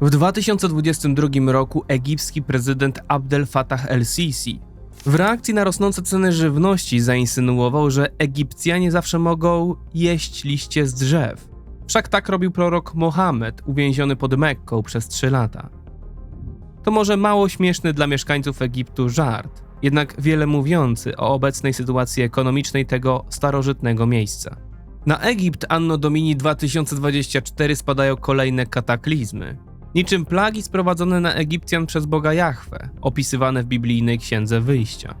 W 2022 roku egipski prezydent Abdel Fattah el-Sisi w reakcji na rosnące ceny żywności zainsynuował, że Egipcjanie zawsze mogą jeść liście z drzew. Wszak tak robił prorok Mohammed, uwięziony pod Mekką przez 3 lata. To może mało śmieszny dla mieszkańców Egiptu żart, jednak wiele mówiący o obecnej sytuacji ekonomicznej tego starożytnego miejsca. Na Egipt Anno Domini 2024 spadają kolejne kataklizmy. Niczym plagi sprowadzone na Egipcjan przez Boga Jahwe, opisywane w biblijnej księdze wyjścia.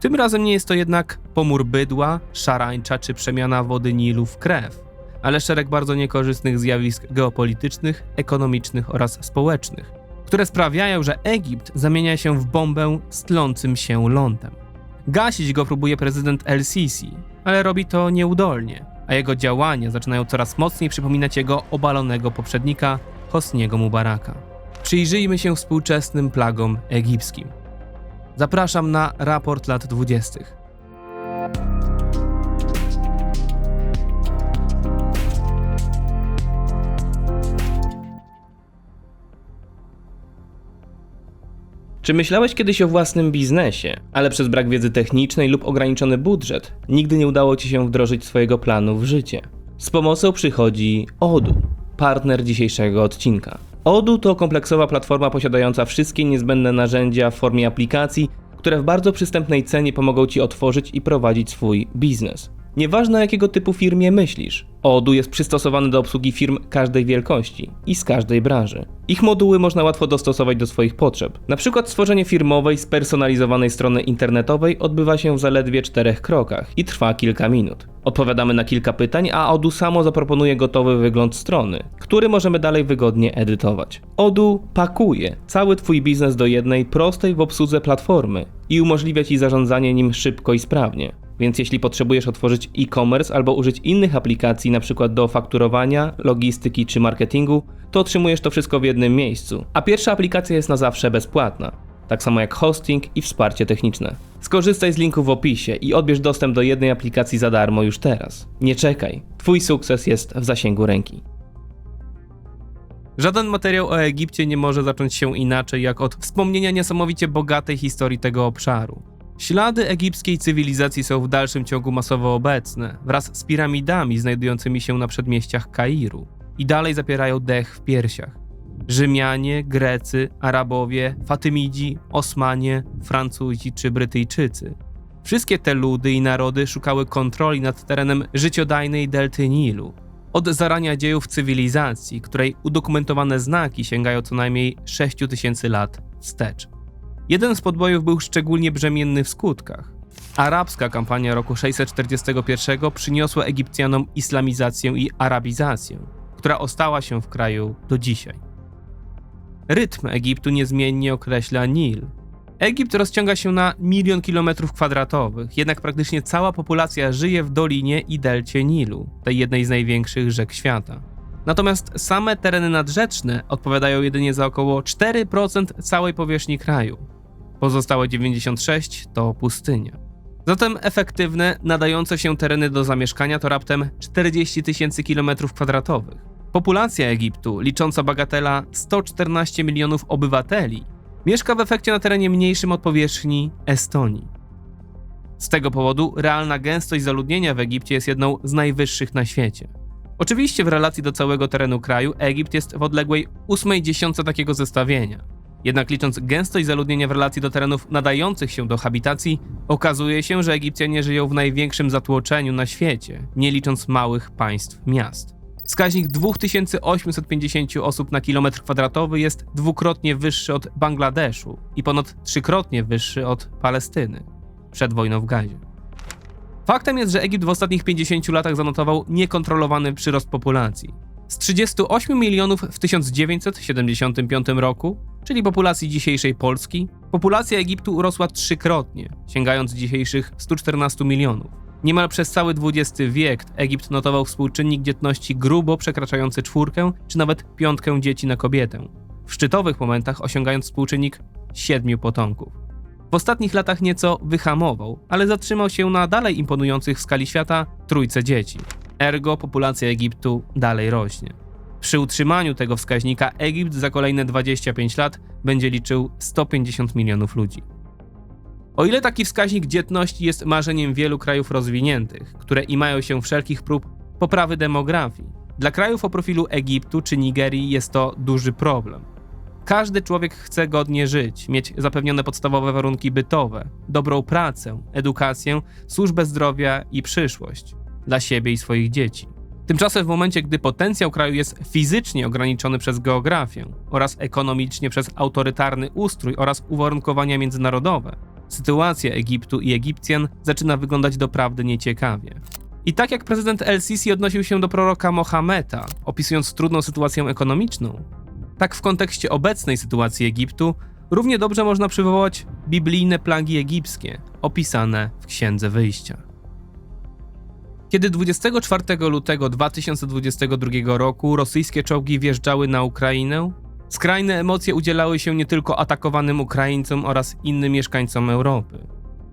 Tym razem nie jest to jednak pomór bydła, szarańcza czy przemiana wody Nilu w krew, ale szereg bardzo niekorzystnych zjawisk geopolitycznych, ekonomicznych oraz społecznych, które sprawiają, że Egipt zamienia się w bombę z tlącym się lądem. Gasić go próbuje prezydent El-Sisi, ale robi to nieudolnie, a jego działania zaczynają coraz mocniej przypominać jego obalonego poprzednika Hosniego Mubaraka. Przyjrzyjmy się współczesnym plagom egipskim. Zapraszam na raport lat 20. Czy myślałeś kiedyś o własnym biznesie, ale przez brak wiedzy technicznej lub ograniczony budżet nigdy nie udało ci się wdrożyć swojego planu w życie? Z pomocą przychodzi Odu, partner dzisiejszego odcinka. Odu to kompleksowa platforma posiadająca wszystkie niezbędne narzędzia w formie aplikacji, które w bardzo przystępnej cenie pomogą ci otworzyć i prowadzić swój biznes. Nieważne jakiego typu firmie myślisz, Odoo jest przystosowany do obsługi firm każdej wielkości i z każdej branży. Ich moduły można łatwo dostosować do swoich potrzeb. Na przykład stworzenie firmowej, spersonalizowanej strony internetowej odbywa się w zaledwie czterech krokach i trwa kilka minut. Odpowiadamy na kilka pytań, a Odoo samo zaproponuje gotowy wygląd strony, który możemy dalej wygodnie edytować. Odoo pakuje cały Twój biznes do jednej prostej w obsłudze platformy i umożliwia Ci zarządzanie nim szybko i sprawnie. Więc jeśli potrzebujesz otworzyć e-commerce albo użyć innych aplikacji, np. do fakturowania, logistyki czy marketingu, to otrzymujesz to wszystko w jednym miejscu. A pierwsza aplikacja jest na zawsze bezpłatna. Tak samo jak hosting i wsparcie techniczne. Skorzystaj z linku w opisie i odbierz dostęp do jednej aplikacji za darmo już teraz. Nie czekaj, Twój sukces jest w zasięgu ręki. Żaden materiał o Egipcie nie może zacząć się inaczej jak od wspomnienia niesamowicie bogatej historii tego obszaru. Ślady egipskiej cywilizacji są w dalszym ciągu masowo obecne, wraz z piramidami znajdującymi się na przedmieściach Kairu i dalej zapierają dech w piersiach. Rzymianie, Grecy, Arabowie, Fatymidzi, Osmanie, Francuzi czy Brytyjczycy. Wszystkie te ludy i narody szukały kontroli nad terenem życiodajnej delty Nilu. Od zarania dziejów cywilizacji, której udokumentowane znaki sięgają co najmniej 6000 lat wstecz. Jeden z podbojów był szczególnie brzemienny w skutkach. Arabska kampania roku 641 przyniosła Egipcjanom islamizację i arabizację, która ostała się w kraju do dzisiaj. Rytm Egiptu niezmiennie określa Nil. Egipt rozciąga się na milion kilometrów kwadratowych, jednak praktycznie cała populacja żyje w dolinie i delcie Nilu, tej jednej z największych rzek świata. Natomiast same tereny nadrzeczne odpowiadają jedynie za około 4% całej powierzchni kraju. Pozostałe 96 to pustynia. Zatem efektywne, nadające się tereny do zamieszkania to raptem 40 tysięcy kilometrów kwadratowych. Populacja Egiptu, licząca bagatela 114 milionów obywateli, mieszka w efekcie na terenie mniejszym od powierzchni Estonii. Z tego powodu realna gęstość zaludnienia w Egipcie jest jedną z najwyższych na świecie. Oczywiście w relacji do całego terenu kraju Egipt jest w odległej ósmej dziesiątce takiego zestawienia. Jednak licząc gęstość zaludnienia w relacji do terenów nadających się do habitacji, okazuje się, że Egipcjanie żyją w największym zatłoczeniu na świecie, nie licząc małych państw miast. Wskaźnik 2850 osób na kilometr kwadratowy jest dwukrotnie wyższy od Bangladeszu i ponad trzykrotnie wyższy od Palestyny przed wojną w Gazie. Faktem jest, że Egipt w ostatnich 50 latach zanotował niekontrolowany przyrost populacji. Z 38 milionów w 1975 roku, czyli populacji dzisiejszej Polski, populacja Egiptu urosła trzykrotnie, sięgając dzisiejszych 114 milionów. Niemal przez cały XX wiek Egipt notował współczynnik dzietności grubo przekraczający czwórkę czy nawet piątkę dzieci na kobietę, w szczytowych momentach osiągając współczynnik siedmiu potomków. W ostatnich latach nieco wyhamował, ale zatrzymał się na dalej imponujących w skali świata trójce dzieci. Ergo populacja Egiptu dalej rośnie. Przy utrzymaniu tego wskaźnika Egipt za kolejne 25 lat będzie liczył 150 milionów ludzi. O ile taki wskaźnik dzietności jest marzeniem wielu krajów rozwiniętych, które imają się wszelkich prób poprawy demografii, dla krajów o profilu Egiptu czy Nigerii jest to duży problem. Każdy człowiek chce godnie żyć, mieć zapewnione podstawowe warunki bytowe, dobrą pracę, edukację, służbę zdrowia i przyszłość dla siebie i swoich dzieci. Tymczasem w momencie, gdy potencjał kraju jest fizycznie ograniczony przez geografię oraz ekonomicznie przez autorytarny ustrój oraz uwarunkowania międzynarodowe, sytuacja Egiptu i Egipcjan zaczyna wyglądać doprawdy nieciekawie. I tak jak prezydent El-Sisi odnosił się do proroka Mohameda, opisując trudną sytuację ekonomiczną, tak w kontekście obecnej sytuacji Egiptu równie dobrze można przywołać biblijne plagi egipskie, opisane w Księdze Wyjścia. Kiedy 24 lutego 2022 roku rosyjskie czołgi wjeżdżały na Ukrainę, skrajne emocje udzielały się nie tylko atakowanym Ukraińcom oraz innym mieszkańcom Europy.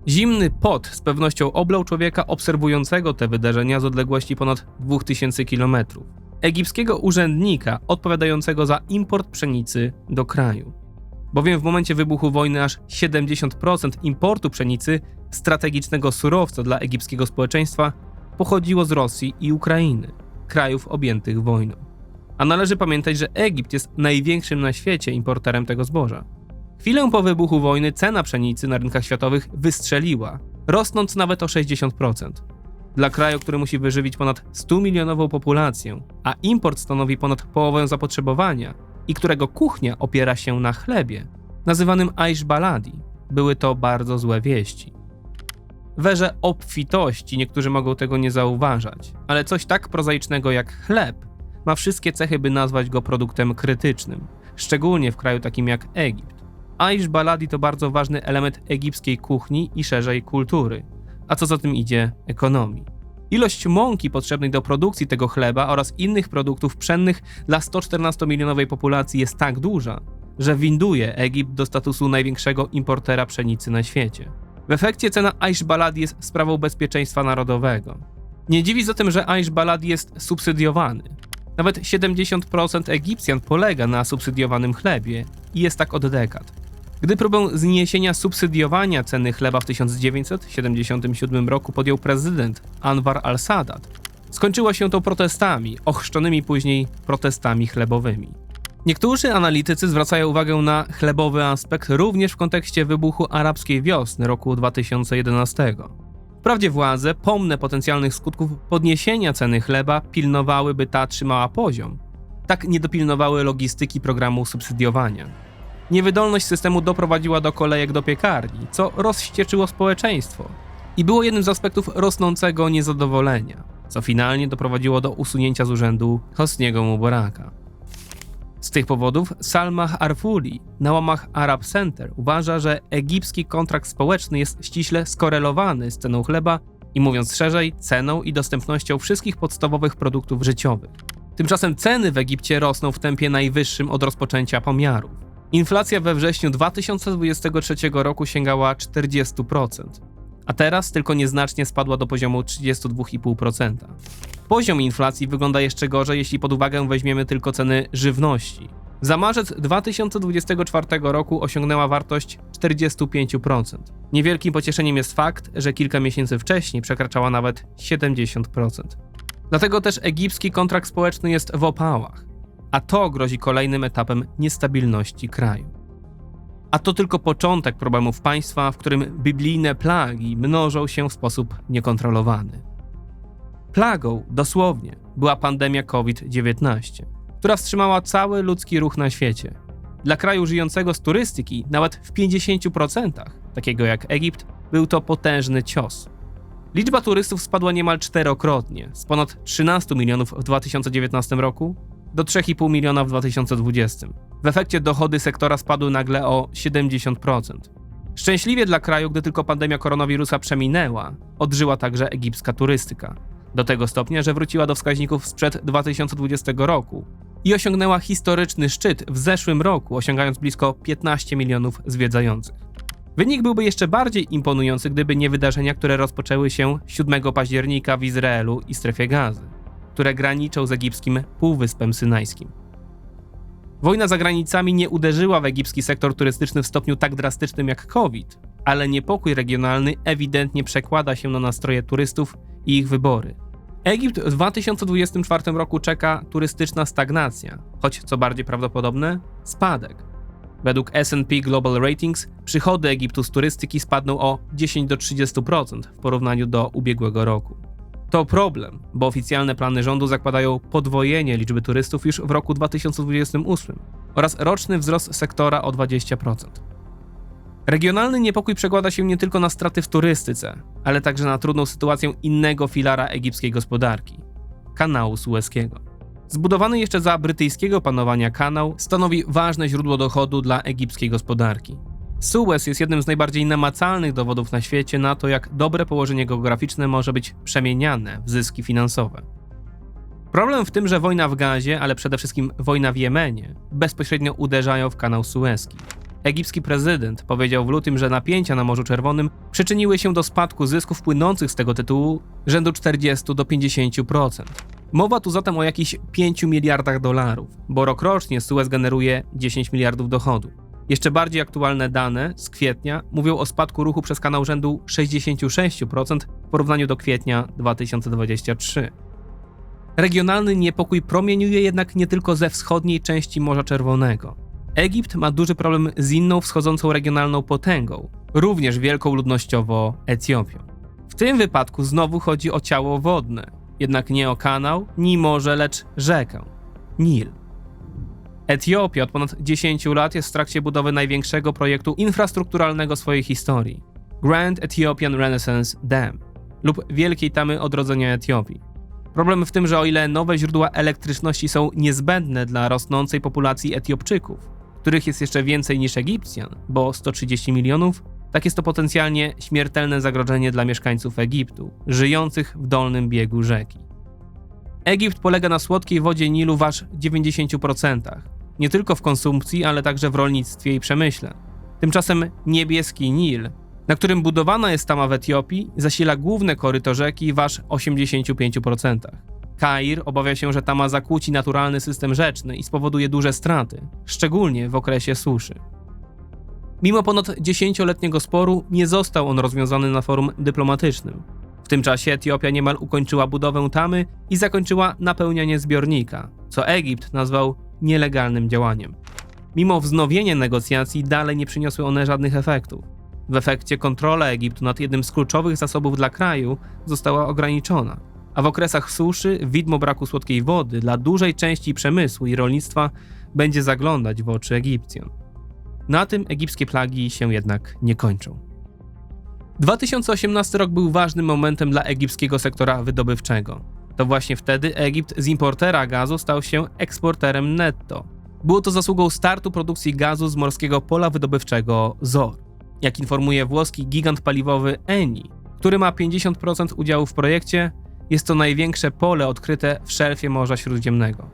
Zimny pot z pewnością oblał człowieka obserwującego te wydarzenia z odległości ponad 2000 km. Egipskiego urzędnika odpowiadającego za import pszenicy do kraju. Bowiem w momencie wybuchu wojny aż 70% importu pszenicy, strategicznego surowca dla egipskiego społeczeństwa, pochodziło z Rosji i Ukrainy, krajów objętych wojną. A należy pamiętać, że Egipt jest największym na świecie importerem tego zboża. Chwilę po wybuchu wojny cena pszenicy na rynkach światowych wystrzeliła, rosnąc nawet o 60%. Dla kraju, który musi wyżywić ponad 100 milionową populację, a import stanowi ponad połowę zapotrzebowania i którego kuchnia opiera się na chlebie, nazywanym Aish Baladi, były to bardzo złe wieści. W erze obfitości niektórzy mogą tego nie zauważać, ale coś tak prozaicznego jak chleb ma wszystkie cechy, by nazwać go produktem krytycznym, szczególnie w kraju takim jak Egipt. Aish Baladi to bardzo ważny element egipskiej kuchni i szerzej kultury, a co za tym idzie ekonomii. Ilość mąki potrzebnej do produkcji tego chleba oraz innych produktów pszennych dla 114-milionowej populacji jest tak duża, że winduje Egipt do statusu największego importera pszenicy na świecie. W efekcie cena Aish Baladi jest sprawą bezpieczeństwa narodowego. Nie dziwi zatem, że Aish Baladi jest subsydiowany. Nawet 70% Egipcjan polega na subsydiowanym chlebie i jest tak od dekad. Gdy próbę zniesienia subsydiowania ceny chleba w 1977 roku podjął prezydent Anwar al-Sadat, skończyło się to protestami, ochrzczonymi później protestami chlebowymi. Niektórzy analitycy zwracają uwagę na chlebowy aspekt również w kontekście wybuchu arabskiej wiosny roku 2011. Wprawdzie władze, pomne potencjalnych skutków podniesienia ceny chleba, pilnowały, by ta trzymała poziom, tak nie dopilnowały logistyki programu subsydiowania. Niewydolność systemu doprowadziła do kolejek do piekarni, co rozścieczyło społeczeństwo i było jednym z aspektów rosnącego niezadowolenia, co finalnie doprowadziło do usunięcia z urzędu Hosniego Mubaraka. Z tych powodów Salmah Arfuli na łamach Arab Center uważa, że egipski kontrakt społeczny jest ściśle skorelowany z ceną chleba i mówiąc szerzej, ceną i dostępnością wszystkich podstawowych produktów życiowych. Tymczasem ceny w Egipcie rosną w tempie najwyższym od rozpoczęcia pomiarów. Inflacja we wrześniu 2023 roku sięgała 40%, a teraz tylko nieznacznie spadła do poziomu 32,5%. Poziom inflacji wygląda jeszcze gorzej, jeśli pod uwagę weźmiemy tylko ceny żywności. Za marzec 2024 roku osiągnęła wartość 45%. Niewielkim pocieszeniem jest fakt, że kilka miesięcy wcześniej przekraczała nawet 70%. Dlatego też egipski kontrakt społeczny jest w opałach, a to grozi kolejnym etapem niestabilności kraju. A to tylko początek problemów państwa, w którym biblijne plagi mnożą się w sposób niekontrolowany. Plagą, dosłownie, była pandemia COVID-19, która wstrzymała cały ludzki ruch na świecie. Dla kraju żyjącego z turystyki, nawet w 50%, takiego jak Egipt, był to potężny cios. Liczba turystów spadła niemal czterokrotnie, z ponad 13 milionów w 2019 roku do 3,5 miliona w 2020. W efekcie dochody sektora spadły nagle o 70%. Szczęśliwie dla kraju, gdy tylko pandemia koronawirusa przeminęła, odżyła także egipska turystyka. Do tego stopnia, że wróciła do wskaźników sprzed 2020 roku i osiągnęła historyczny szczyt w zeszłym roku, osiągając blisko 15 milionów zwiedzających. Wynik byłby jeszcze bardziej imponujący, gdyby nie wydarzenia, które rozpoczęły się 7 października w Izraelu i strefie gazy. które graniczą z egipskim Półwyspem Synajskim. Wojna za granicami nie uderzyła w egipski sektor turystyczny w stopniu tak drastycznym jak COVID, ale niepokój regionalny ewidentnie przekłada się na nastroje turystów i ich wybory. Egipt w 2024 roku czeka turystyczna stagnacja, choć co bardziej prawdopodobne spadek. Według S&P Global Ratings przychody Egiptu z turystyki spadną o 10 do 30% w porównaniu do ubiegłego roku. To problem, bo oficjalne plany rządu zakładają podwojenie liczby turystów już w roku 2028 oraz roczny wzrost sektora o 20%. Regionalny niepokój przekłada się nie tylko na straty w turystyce, ale także na trudną sytuację innego filara egipskiej gospodarki kanału sueskiego. Zbudowany jeszcze za brytyjskiego panowania kanał stanowi ważne źródło dochodu dla egipskiej gospodarki. Suez jest jednym z najbardziej namacalnych dowodów na świecie na to, jak dobre położenie geograficzne może być przemieniane w zyski finansowe. Problem w tym, że wojna w Gazie, ale przede wszystkim wojna w Jemenie, bezpośrednio uderzają w kanał sueski. Egipski prezydent powiedział w lutym, że napięcia na Morzu Czerwonym przyczyniły się do spadku zysków płynących z tego tytułu rzędu 40 do 50%. Mowa tu zatem o jakichś 5 miliardach dolarów, bo rokrocznie Suez generuje 10 miliardów dochodu. Jeszcze bardziej aktualne dane z kwietnia mówią o spadku ruchu przez kanał rzędu 66% w porównaniu do kwietnia 2023. Regionalny niepokój promieniuje jednak nie tylko ze wschodniej części Morza Czerwonego. Egipt ma duży problem z inną wschodzącą regionalną potęgą, również wielką ludnościowo Etiopią. W tym wypadku znowu chodzi o ciało wodne, jednak nie o kanał, ni morze, lecz rzekę Nil. Etiopia od ponad 10 lat jest w trakcie budowy największego projektu infrastrukturalnego swojej historii Grand Ethiopian Renaissance Dam lub Wielkiej Tamy Odrodzenia Etiopii. Problem w tym, że o ile nowe źródła elektryczności są niezbędne dla rosnącej populacji Etiopczyków, których jest jeszcze więcej niż Egipcjan, bo 130 milionów, tak jest to potencjalnie śmiertelne zagrożenie dla mieszkańców Egiptu, żyjących w dolnym biegu rzeki. Egipt polega na słodkiej wodzie Nilu w aż 90%, nie tylko w konsumpcji, ale także w rolnictwie i przemyśle. Tymczasem niebieski Nil, na którym budowana jest tama w Etiopii, zasila główne koryto rzeki w aż 85%. Kair obawia się, że tama zakłóci naturalny system rzeczny i spowoduje duże straty, szczególnie w okresie suszy. Mimo ponad dziesięcioletniego sporu nie został on rozwiązany na forum dyplomatycznym. W tym czasie Etiopia niemal ukończyła budowę tamy i zakończyła napełnianie zbiornika, co Egipt nazwał nielegalnym działaniem. Mimo wznowienia negocjacji dalej nie przyniosły one żadnych efektów. W efekcie kontrola Egiptu nad jednym z kluczowych zasobów dla kraju została ograniczona, a w okresach suszy widmo braku słodkiej wody dla dużej części przemysłu i rolnictwa będzie zaglądać w oczy Egipcjan. Na tym egipskie plagi się jednak nie kończą. 2018 rok był ważnym momentem dla egipskiego sektora wydobywczego. To właśnie wtedy Egipt z importera gazu stał się eksporterem netto. Było to zasługą startu produkcji gazu z morskiego pola wydobywczego ZOR. Jak informuje włoski gigant paliwowy Eni, który ma 50% udziału w projekcie, jest to największe pole odkryte w szelfie Morza Śródziemnego.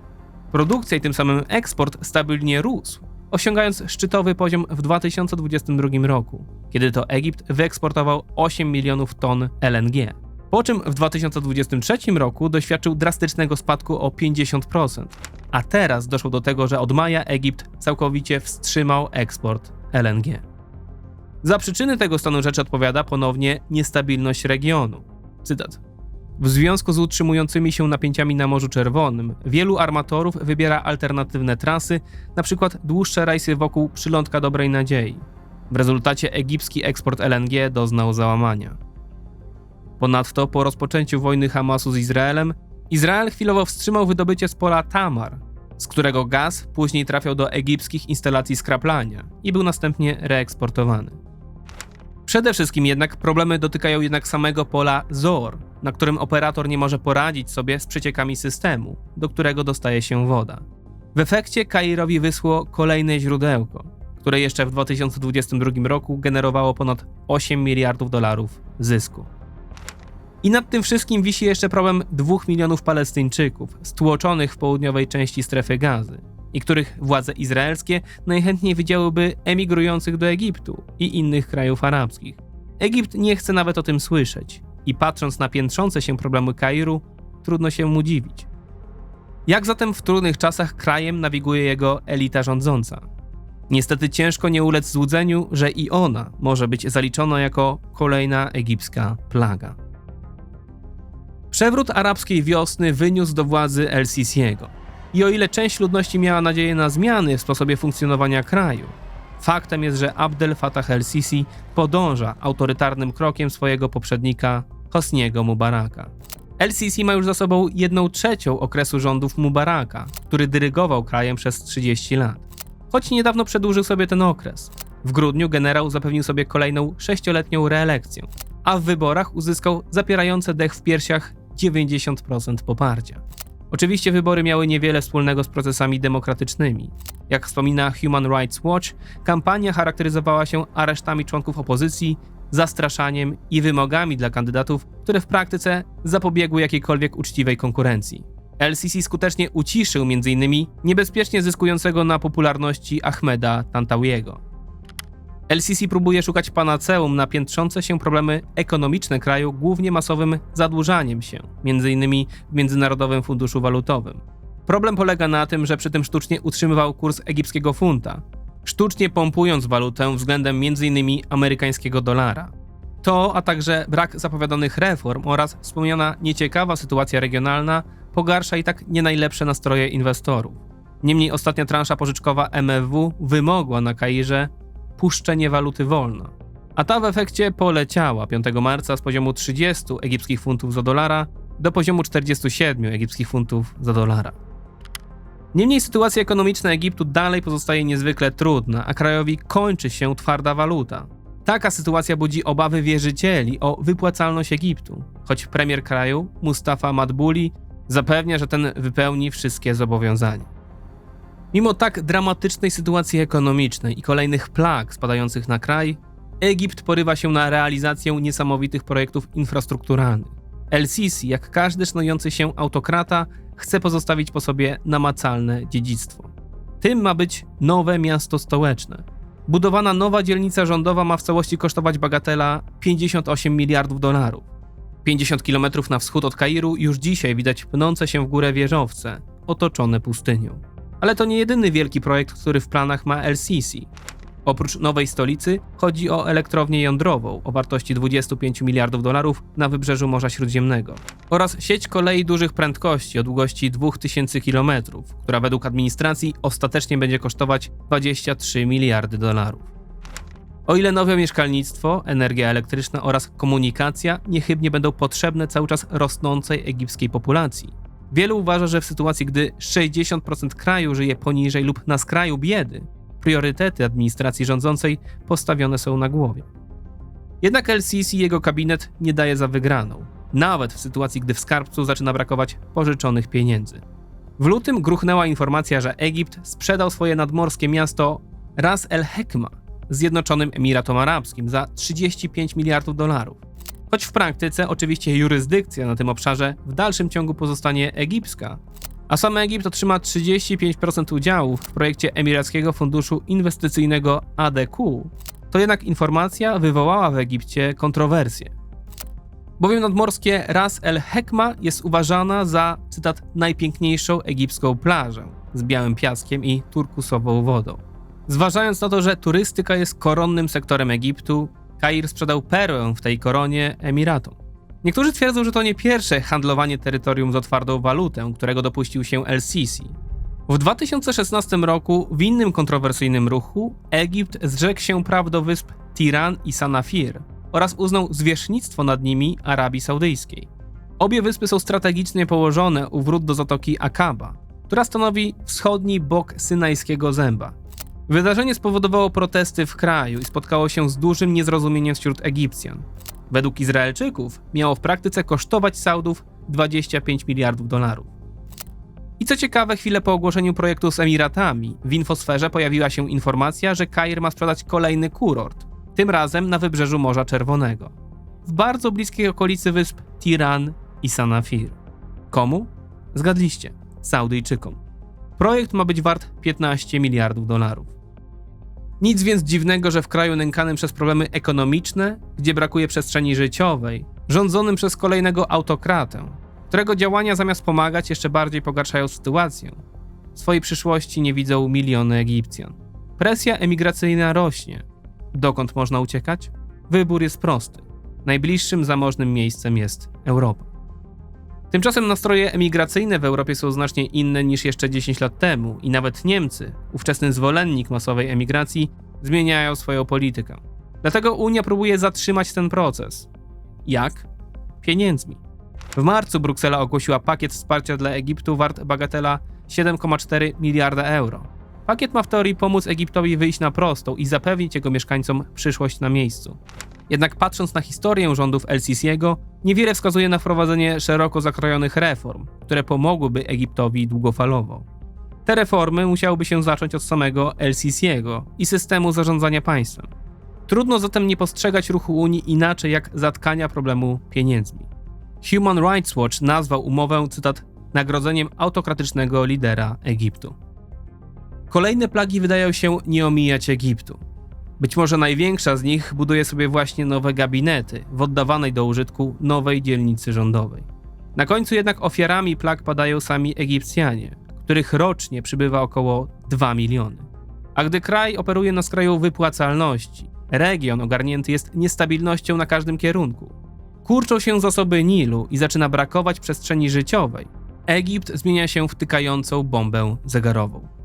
Produkcja i tym samym eksport stabilnie rósł, osiągając szczytowy poziom w 2022 roku, kiedy to Egipt wyeksportował 8 milionów ton LNG. Po czym w 2023 roku doświadczył drastycznego spadku o 50%, a teraz doszło do tego, że od maja Egipt całkowicie wstrzymał eksport LNG. Za przyczyny tego stanu rzeczy odpowiada ponownie niestabilność regionu. Cytat. W związku z utrzymującymi się napięciami na Morzu Czerwonym, wielu armatorów wybiera alternatywne trasy, np. dłuższe rejsy wokół przylądka Dobrej Nadziei. W rezultacie egipski eksport LNG doznał załamania. Ponadto po rozpoczęciu wojny Hamasu z Izraelem, Izrael chwilowo wstrzymał wydobycie z pola Tamar, z którego gaz później trafiał do egipskich instalacji skraplania i był następnie reeksportowany. Przede wszystkim jednak problemy dotykają jednak samego pola ZOR, na którym operator nie może poradzić sobie z przeciekami systemu, do którego dostaje się woda. W efekcie Kairowi wysło kolejne źródełko, które jeszcze w 2022 roku generowało ponad 8 miliardów dolarów zysku. I nad tym wszystkim wisi jeszcze problem 2 milionów Palestyńczyków stłoczonych w południowej części strefy gazy i których władze izraelskie najchętniej widziałyby emigrujących do Egiptu i innych krajów arabskich. Egipt nie chce nawet o tym słyszeć i patrząc na piętrzące się problemy Kairu, trudno się mu dziwić. Jak zatem w trudnych czasach krajem nawiguje jego elita rządząca? Niestety ciężko nie ulec złudzeniu, że i ona może być zaliczona jako kolejna egipska plaga. Przewrót arabskiej wiosny wyniósł do władzy El Sisiego. I o ile część ludności miała nadzieję na zmiany w sposobie funkcjonowania kraju, faktem jest, że Abdel Fattah el-Sisi podąża autorytarnym krokiem swojego poprzednika Hosniego Mubaraka. El-Sisi ma już za sobą jedną trzecią okresu rządów Mubaraka, który dyrygował krajem przez 30 lat. Choć niedawno przedłużył sobie ten okres. W grudniu generał zapewnił sobie kolejną sześcioletnią reelekcję, a w wyborach uzyskał zapierające dech w piersiach 90% poparcia. Oczywiście wybory miały niewiele wspólnego z procesami demokratycznymi. Jak wspomina Human Rights Watch, kampania charakteryzowała się aresztami członków opozycji, zastraszaniem i wymogami dla kandydatów, które w praktyce zapobiegły jakiejkolwiek uczciwej konkurencji. LCC skutecznie uciszył m.in. niebezpiecznie zyskującego na popularności Ahmeda Tantawiego. LCC próbuje szukać panaceum na piętrzące się problemy ekonomiczne kraju, głównie masowym zadłużaniem się, m.in. w Międzynarodowym Funduszu Walutowym. Problem polega na tym, że przy tym sztucznie utrzymywał kurs egipskiego funta, sztucznie pompując walutę względem m.in. amerykańskiego dolara. To, a także brak zapowiadanych reform oraz wspomniana nieciekawa sytuacja regionalna pogarsza i tak nie najlepsze nastroje inwestorów. Niemniej ostatnia transza pożyczkowa MFW wymogła na Kairze puszczenie waluty wolno. A ta w efekcie poleciała 5 marca z poziomu 30 egipskich funtów za dolara do poziomu 47 egipskich funtów za dolara. Niemniej sytuacja ekonomiczna Egiptu dalej pozostaje niezwykle trudna, a krajowi kończy się twarda waluta. Taka sytuacja budzi obawy wierzycieli o wypłacalność Egiptu, choć premier kraju, Mustafa Madbuli, zapewnia, że ten wypełni wszystkie zobowiązania. Mimo tak dramatycznej sytuacji ekonomicznej i kolejnych plag spadających na kraj, Egipt porywa się na realizację niesamowitych projektów infrastrukturalnych. El Sisi, jak każdy szanujący się autokrata, chce pozostawić po sobie namacalne dziedzictwo. Tym ma być nowe miasto stołeczne. Budowana nowa dzielnica rządowa ma w całości kosztować bagatela 58 miliardów dolarów. 50 km na wschód od Kairu już dzisiaj widać pnące się w górę wieżowce, otoczone pustynią. Ale to nie jedyny wielki projekt, który w planach ma LCC. Oprócz nowej stolicy chodzi o elektrownię jądrową o wartości 25 miliardów dolarów na wybrzeżu Morza Śródziemnego oraz sieć kolei dużych prędkości o długości 2000 km, która według administracji ostatecznie będzie kosztować 23 miliardy dolarów. O ile nowe mieszkalnictwo, energia elektryczna oraz komunikacja niechybnie będą potrzebne cały czas rosnącej egipskiej populacji, Wielu uważa, że w sytuacji, gdy 60% kraju żyje poniżej lub na skraju biedy, priorytety administracji rządzącej postawione są na głowie. Jednak LCC i jego kabinet nie daje za wygraną, nawet w sytuacji, gdy w skarbcu zaczyna brakować pożyczonych pieniędzy. W lutym gruchnęła informacja, że Egipt sprzedał swoje nadmorskie miasto Ras El Hekma Zjednoczonym Emiratom Arabskim za 35 miliardów dolarów. Choć w praktyce oczywiście jurysdykcja na tym obszarze w dalszym ciągu pozostanie egipska, a sam Egipt otrzyma 35% udziałów w projekcie Emirackiego Funduszu Inwestycyjnego ADQ, to jednak informacja wywołała w Egipcie kontrowersje. Bowiem nadmorskie Ras El Hekma jest uważana za, cytat, najpiękniejszą egipską plażę z białym piaskiem i turkusową wodą. Zważając na to, że turystyka jest koronnym sektorem Egiptu, Kair sprzedał perłę w tej koronie Emiratom. Niektórzy twierdzą, że to nie pierwsze handlowanie terytorium za twardą walutę, którego dopuścił się El Sisi. W 2016 roku w innym kontrowersyjnym ruchu Egipt zrzekł się praw do wysp Tiran i Sanafir oraz uznał zwierzchnictwo nad nimi Arabii Saudyjskiej. Obie wyspy są strategicznie położone u wrót do zatoki Akaba, która stanowi wschodni bok synajskiego zęba. Wydarzenie spowodowało protesty w kraju i spotkało się z dużym niezrozumieniem wśród Egipcjan. Według Izraelczyków miało w praktyce kosztować Saudów 25 miliardów dolarów. I co ciekawe, chwilę po ogłoszeniu projektu z Emiratami, w infosferze pojawiła się informacja, że Kair ma sprzedać kolejny kurort, tym razem na wybrzeżu Morza Czerwonego, w bardzo bliskiej okolicy wysp Tiran i Sanafir. Komu? Zgadliście, Saudyjczykom. Projekt ma być wart 15 miliardów dolarów. Nic więc dziwnego, że w kraju nękanym przez problemy ekonomiczne, gdzie brakuje przestrzeni życiowej, rządzonym przez kolejnego autokratę, którego działania zamiast pomagać jeszcze bardziej pogarszają sytuację. W swojej przyszłości nie widzą miliony Egipcjan. Presja emigracyjna rośnie. Dokąd można uciekać? Wybór jest prosty. Najbliższym zamożnym miejscem jest Europa. Tymczasem nastroje emigracyjne w Europie są znacznie inne niż jeszcze 10 lat temu i nawet Niemcy, ówczesny zwolennik masowej emigracji, zmieniają swoją politykę. Dlatego Unia próbuje zatrzymać ten proces. Jak? Pieniędzmi. W marcu Bruksela ogłosiła pakiet wsparcia dla Egiptu wart bagatela 7,4 miliarda euro. Pakiet ma w teorii pomóc Egiptowi wyjść na prostą i zapewnić jego mieszkańcom przyszłość na miejscu. Jednak patrząc na historię rządów El Sisiego, niewiele wskazuje na wprowadzenie szeroko zakrojonych reform, które pomogłyby Egiptowi długofalowo. Te reformy musiałyby się zacząć od samego El Sisiego i systemu zarządzania państwem. Trudno zatem nie postrzegać ruchu Unii inaczej jak zatkania problemu pieniędzmi. Human Rights Watch nazwał umowę, cytat, nagrodzeniem autokratycznego lidera Egiptu. Kolejne plagi wydają się nie omijać Egiptu. Być może największa z nich buduje sobie właśnie nowe gabinety w oddawanej do użytku nowej dzielnicy rządowej. Na końcu jednak ofiarami plag padają sami Egipcjanie, których rocznie przybywa około 2 miliony. A gdy kraj operuje na skraju wypłacalności, region ogarnięty jest niestabilnością na każdym kierunku. Kurczą się zasoby Nilu i zaczyna brakować przestrzeni życiowej. Egipt zmienia się w tykającą bombę zegarową.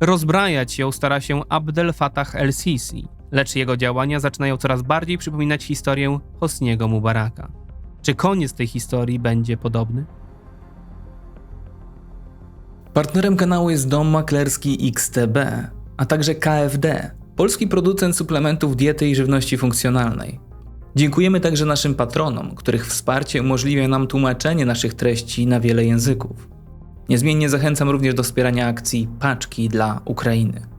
Rozbrajać ją stara się Abdel Fattah el-Sisi, lecz jego działania zaczynają coraz bardziej przypominać historię Hosniego Mubaraka. Czy koniec tej historii będzie podobny? Partnerem kanału jest dom maklerski XTB, a także KFD, polski producent suplementów diety i żywności funkcjonalnej. Dziękujemy także naszym patronom, których wsparcie umożliwia nam tłumaczenie naszych treści na wiele języków. Niezmiennie zachęcam również do wspierania akcji Paczki dla Ukrainy.